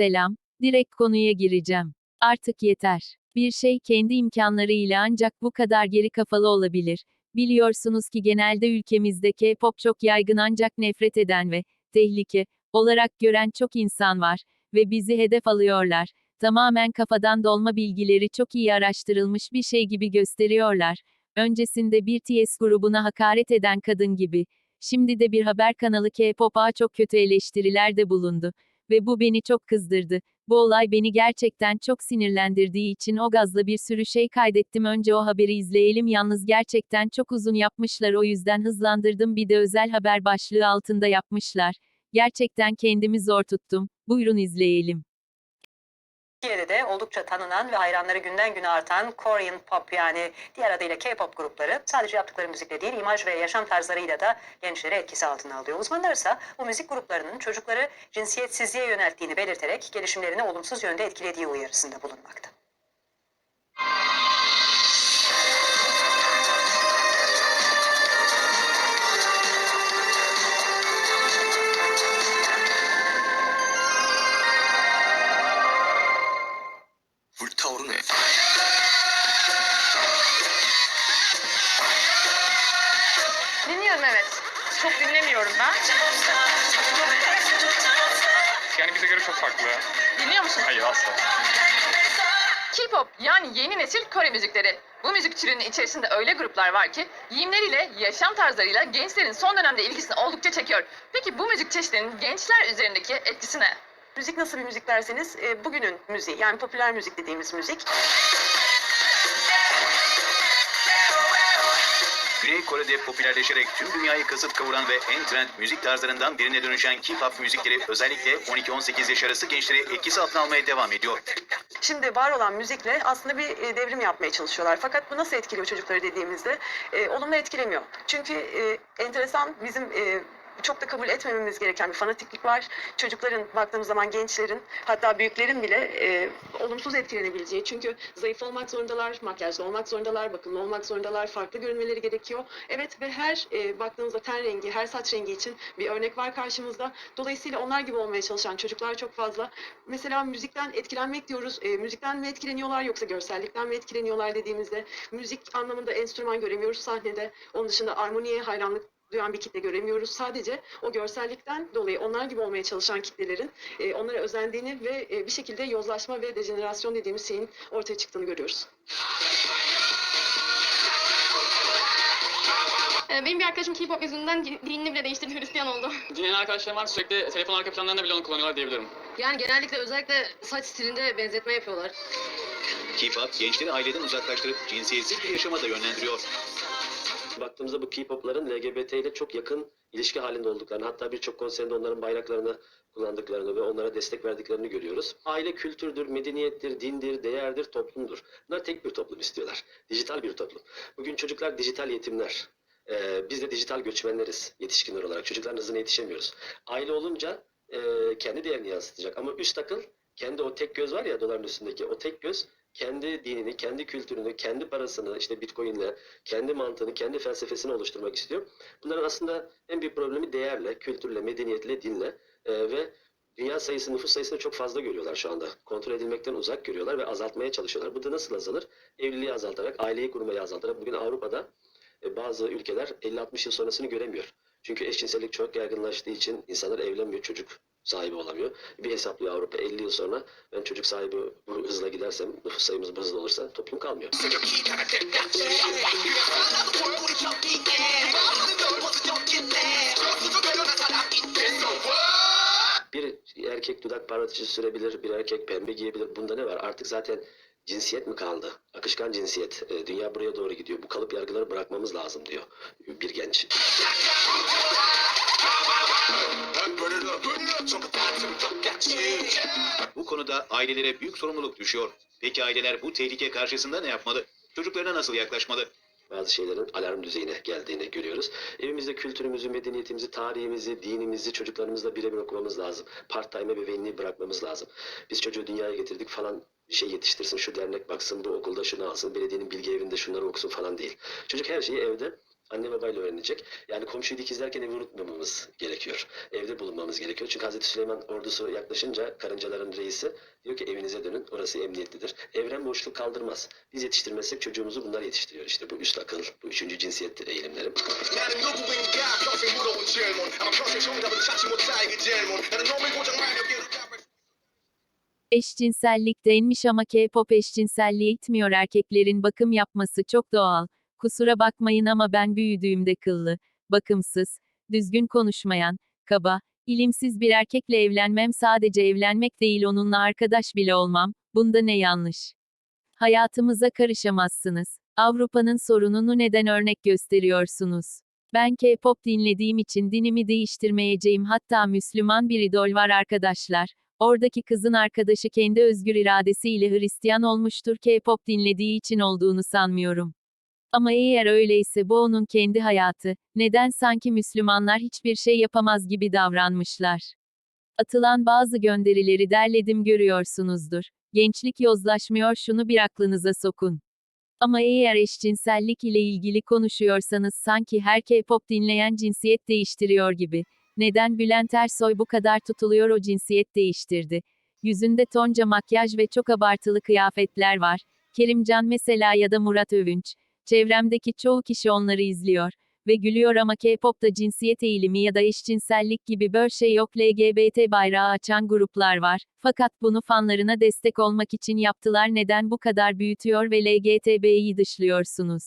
Selam, direkt konuya gireceğim. Artık yeter. Bir şey kendi imkanlarıyla ancak bu kadar geri kafalı olabilir. Biliyorsunuz ki genelde ülkemizde K-pop çok yaygın ancak nefret eden ve tehlike olarak gören çok insan var ve bizi hedef alıyorlar. Tamamen kafadan dolma bilgileri çok iyi araştırılmış bir şey gibi gösteriyorlar. Öncesinde bir TS grubuna hakaret eden kadın gibi. Şimdi de bir haber kanalı K-pop'a çok kötü eleştirilerde bulundu. Ve bu beni çok kızdırdı. Bu olay beni gerçekten çok sinirlendirdiği için o gazla bir sürü şey kaydettim. Önce o haberi izleyelim. Yalnız gerçekten çok uzun yapmışlar o yüzden hızlandırdım. Bir de özel haber başlığı altında yapmışlar. Gerçekten kendimi zor tuttum. Buyurun izleyelim. Türkiye'de de oldukça tanınan ve hayranları günden güne artan Korean Pop yani diğer adıyla K-pop grupları sadece yaptıkları müzikle değil imaj ve yaşam tarzlarıyla da gençleri etkisi altına alıyor. Uzmanlar ise bu müzik gruplarının çocukları cinsiyetsizliğe yönelttiğini belirterek gelişimlerini olumsuz yönde etkilediği uyarısında bulunmakta. Dinliyorum evet. Çok dinlemiyorum ben. Yani bize göre çok farklı. Dinliyor musun? Hayır asla. K-pop yani yeni nesil Kore müzikleri. Bu müzik türünün içerisinde öyle gruplar var ki giyimleriyle, yaşam tarzlarıyla gençlerin son dönemde ilgisini oldukça çekiyor. Peki bu müzik çeşitlerinin gençler üzerindeki etkisi ne? Müzik nasıl bir müzik derseniz e, bugünün müziği yani popüler müzik dediğimiz müzik Güney Kore'de popülerleşerek tüm dünyayı kasıp kavuran ve en trend müzik tarzlarından birine dönüşen K-pop müzikleri özellikle 12-18 yaş arası gençleri etkisi altına almaya devam ediyor. Şimdi var olan müzikle aslında bir e, devrim yapmaya çalışıyorlar. Fakat bu nasıl etkiliyor çocukları dediğimizde e, olumlu etkilemiyor. Çünkü e, enteresan bizim e, çok da kabul etmememiz gereken bir fanatiklik var. Çocukların baktığımız zaman gençlerin hatta büyüklerin bile e, olumsuz etkilenebileceği. Çünkü zayıf olmak zorundalar, makyajlı olmak zorundalar, bakımlı olmak zorundalar, farklı görünmeleri gerekiyor. Evet ve her e, baktığınızda ten rengi, her saç rengi için bir örnek var karşımızda. Dolayısıyla onlar gibi olmaya çalışan çocuklar çok fazla. Mesela müzikten etkilenmek diyoruz. E, müzikten mi etkileniyorlar yoksa görsellikten mi etkileniyorlar dediğimizde müzik anlamında enstrüman göremiyoruz sahnede. Onun dışında armoniye hayranlık duyan bir kitle göremiyoruz. Sadece o görsellikten dolayı onlar gibi olmaya çalışan kitlelerin e, onlara özendiğini ve e, bir şekilde yozlaşma ve dejenerasyon dediğimiz şeyin ortaya çıktığını görüyoruz. Ee, Benim bir arkadaşım K-pop yüzünden din- dinini bile değiştirdi Hristiyan oldu. Dinleyen arkadaşlarım var sürekli telefon arka planlarında bile onu kullanıyorlar diyebilirim. Yani genellikle özellikle saç stilinde benzetme yapıyorlar. K-pop gençleri aileden uzaklaştırıp cinsiyetsiz bir yaşama da yönlendiriyor. Baktığımızda bu K-pop'ların LGBT ile çok yakın ilişki halinde olduklarını, hatta birçok konserinde onların bayraklarını kullandıklarını ve onlara destek verdiklerini görüyoruz. Aile kültürdür, medeniyettir, dindir, değerdir, toplumdur. Bunlar tek bir toplum istiyorlar. Dijital bir toplum. Bugün çocuklar dijital yetimler. Ee, biz de dijital göçmenleriz yetişkinler olarak. Çocukların hızına yetişemiyoruz. Aile olunca e, kendi değerini yansıtacak. Ama üst akıl kendi o tek göz var ya doların üstündeki o tek göz kendi dinini, kendi kültürünü, kendi parasını işte bitcoinle, kendi mantığını, kendi felsefesini oluşturmak istiyor. Bunların aslında en büyük problemi değerle, kültürle, medeniyetle, dinle e, ve dünya sayısı, nüfus sayısını çok fazla görüyorlar şu anda. Kontrol edilmekten uzak görüyorlar ve azaltmaya çalışıyorlar. Bu da nasıl azalır? Evliliği azaltarak, aileyi kurmayı azaltarak. Bugün Avrupa'da e, bazı ülkeler 50-60 yıl sonrasını göremiyor. Çünkü eşcinsellik çok yaygınlaştığı için insanlar evlenmiyor, çocuk sahibi olamıyor. Bir hesaplıyor Avrupa 50 yıl sonra ben çocuk sahibi bu hızla gidersem, nüfus sayımız bu hızla olursa toplum kalmıyor. Bir erkek dudak parlatıcı sürebilir, bir erkek pembe giyebilir. Bunda ne var? Artık zaten cinsiyet mi kaldı? Akışkan cinsiyet. E, dünya buraya doğru gidiyor. Bu kalıp yargıları bırakmamız lazım diyor bir genç. Konuda ailelere büyük sorumluluk düşüyor. Peki aileler bu tehlike karşısında ne yapmalı? Çocuklarına nasıl yaklaşmalı? bazı şeylerin alarm düzeyine geldiğini görüyoruz. Evimizde kültürümüzü, medeniyetimizi, tarihimizi, dinimizi çocuklarımızla birebir okumamız lazım. Part-time ebeveynliği bırakmamız lazım. Biz çocuğu dünyaya getirdik falan şey yetiştirsin, şu dernek baksın, bu okulda şunu alsın, belediyenin bilgi evinde şunları okusun falan değil. Çocuk her şeyi evde Anne babayla öğrenecek. Yani komşuyu dikizlerken evi unutmamamız gerekiyor. Evde bulunmamız gerekiyor. Çünkü Hazreti Süleyman ordusu yaklaşınca karıncaların reisi diyor ki evinize dönün. Orası emniyetlidir. Evren boşluk kaldırmaz. Biz yetiştirmezsek çocuğumuzu bunlar yetiştiriyor. İşte bu üst akıl, bu üçüncü cinsiyet eğilimleri. Eşcinsellik denmiş ama K-pop eşcinselliğe itmiyor erkeklerin bakım yapması çok doğal. Kusura bakmayın ama ben büyüdüğümde kıllı, bakımsız, düzgün konuşmayan, kaba, ilimsiz bir erkekle evlenmem sadece evlenmek değil onunla arkadaş bile olmam, bunda ne yanlış? Hayatımıza karışamazsınız. Avrupa'nın sorununu neden örnek gösteriyorsunuz? Ben K-pop dinlediğim için dinimi değiştirmeyeceğim hatta Müslüman bir idol var arkadaşlar. Oradaki kızın arkadaşı kendi özgür iradesiyle Hristiyan olmuştur K-pop dinlediği için olduğunu sanmıyorum. Ama eğer öyleyse bu onun kendi hayatı, neden sanki Müslümanlar hiçbir şey yapamaz gibi davranmışlar? Atılan bazı gönderileri derledim görüyorsunuzdur. Gençlik yozlaşmıyor şunu bir aklınıza sokun. Ama eğer eşcinsellik ile ilgili konuşuyorsanız sanki her K-pop dinleyen cinsiyet değiştiriyor gibi. Neden Bülent Ersoy bu kadar tutuluyor o cinsiyet değiştirdi? Yüzünde tonca makyaj ve çok abartılı kıyafetler var. Kerimcan mesela ya da Murat Övünç. Çevremdeki çoğu kişi onları izliyor ve gülüyor ama K-pop'ta cinsiyet eğilimi ya da eşcinsellik gibi bir şey yok LGBT bayrağı açan gruplar var. Fakat bunu fanlarına destek olmak için yaptılar neden bu kadar büyütüyor ve LGTB'yi dışlıyorsunuz?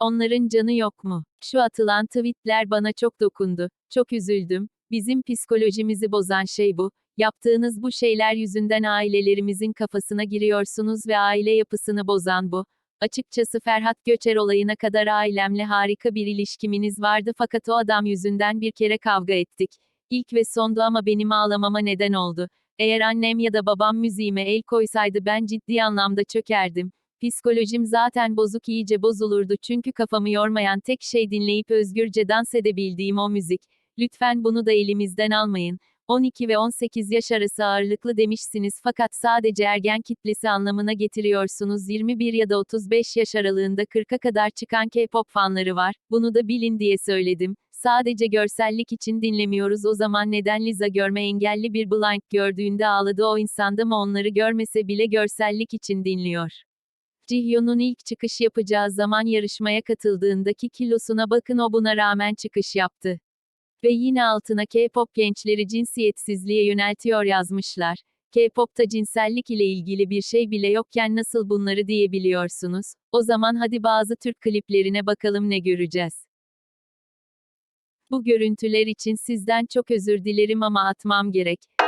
Onların canı yok mu? Şu atılan tweetler bana çok dokundu. Çok üzüldüm. Bizim psikolojimizi bozan şey bu. Yaptığınız bu şeyler yüzünden ailelerimizin kafasına giriyorsunuz ve aile yapısını bozan bu. Açıkçası Ferhat Göçer olayına kadar ailemle harika bir ilişkiminiz vardı fakat o adam yüzünden bir kere kavga ettik. İlk ve sondu ama benim ağlamama neden oldu. Eğer annem ya da babam müziğime el koysaydı ben ciddi anlamda çökerdim. Psikolojim zaten bozuk iyice bozulurdu çünkü kafamı yormayan tek şey dinleyip özgürce dans edebildiğim o müzik. Lütfen bunu da elimizden almayın. 12 ve 18 yaş arası ağırlıklı demişsiniz fakat sadece ergen kitlesi anlamına getiriyorsunuz 21 ya da 35 yaş aralığında 40'a kadar çıkan K-pop fanları var, bunu da bilin diye söyledim. Sadece görsellik için dinlemiyoruz o zaman neden Liza görme engelli bir blind gördüğünde ağladı o insanda mı onları görmese bile görsellik için dinliyor. Jihyun'un ilk çıkış yapacağı zaman yarışmaya katıldığındaki kilosuna bakın o buna rağmen çıkış yaptı. Ve yine altına K-pop gençleri cinsiyetsizliğe yöneltiyor yazmışlar. K-pop'ta cinsellik ile ilgili bir şey bile yokken nasıl bunları diyebiliyorsunuz? O zaman hadi bazı Türk kliplerine bakalım ne göreceğiz. Bu görüntüler için sizden çok özür dilerim ama atmam gerek.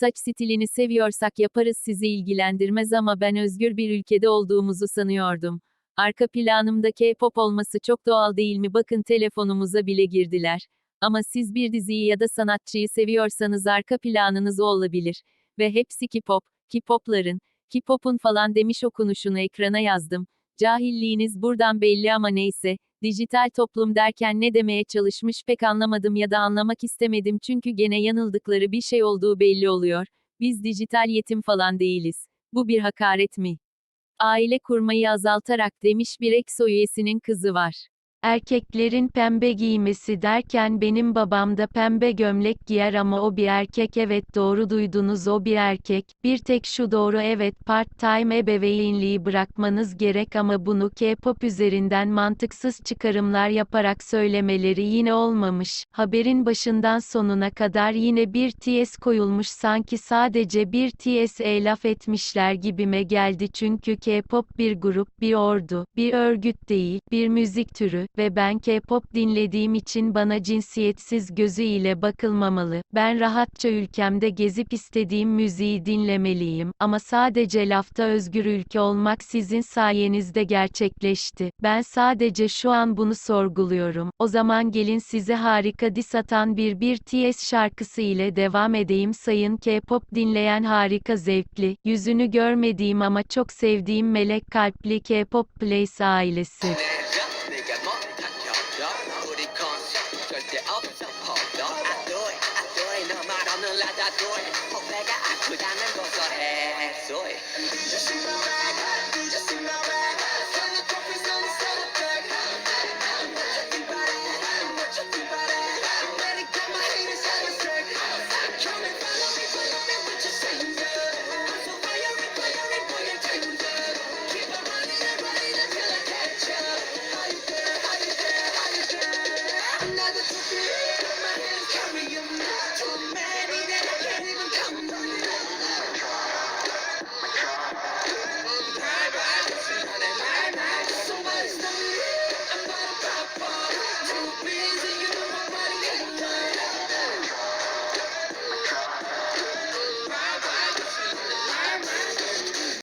Saç stilini seviyorsak yaparız sizi ilgilendirmez ama ben özgür bir ülkede olduğumuzu sanıyordum. Arka planımda K-pop olması çok doğal değil mi? Bakın telefonumuza bile girdiler. Ama siz bir diziyi ya da sanatçıyı seviyorsanız arka planınız olabilir. Ve hepsi K-pop, K-popların, K-pop'un falan demiş okunuşunu ekrana yazdım. Cahilliğiniz buradan belli ama neyse. Dijital toplum derken ne demeye çalışmış pek anlamadım ya da anlamak istemedim çünkü gene yanıldıkları bir şey olduğu belli oluyor. Biz dijital yetim falan değiliz. Bu bir hakaret mi? Aile kurmayı azaltarak demiş bir EXO üyesinin kızı var. Erkeklerin pembe giymesi derken benim babam da pembe gömlek giyer ama o bir erkek evet doğru duydunuz o bir erkek. Bir tek şu doğru evet part-time ebeveynliği bırakmanız gerek ama bunu K-pop üzerinden mantıksız çıkarımlar yaparak söylemeleri yine olmamış. Haberin başından sonuna kadar yine bir TS koyulmuş sanki sadece bir TS'e laf etmişler gibime geldi çünkü K-pop bir grup, bir ordu, bir örgüt değil, bir müzik türü ve ben K-pop dinlediğim için bana cinsiyetsiz gözüyle bakılmamalı. Ben rahatça ülkemde gezip istediğim müziği dinlemeliyim ama sadece lafta özgür ülke olmak sizin sayenizde gerçekleşti. Ben sadece şu an bunu sorguluyorum. O zaman gelin size harika dis atan bir bir TS şarkısı ile devam edeyim sayın K-pop dinleyen harika zevkli, yüzünü görmediğim ama çok sevdiğim melek kalpli K-pop Place ailesi.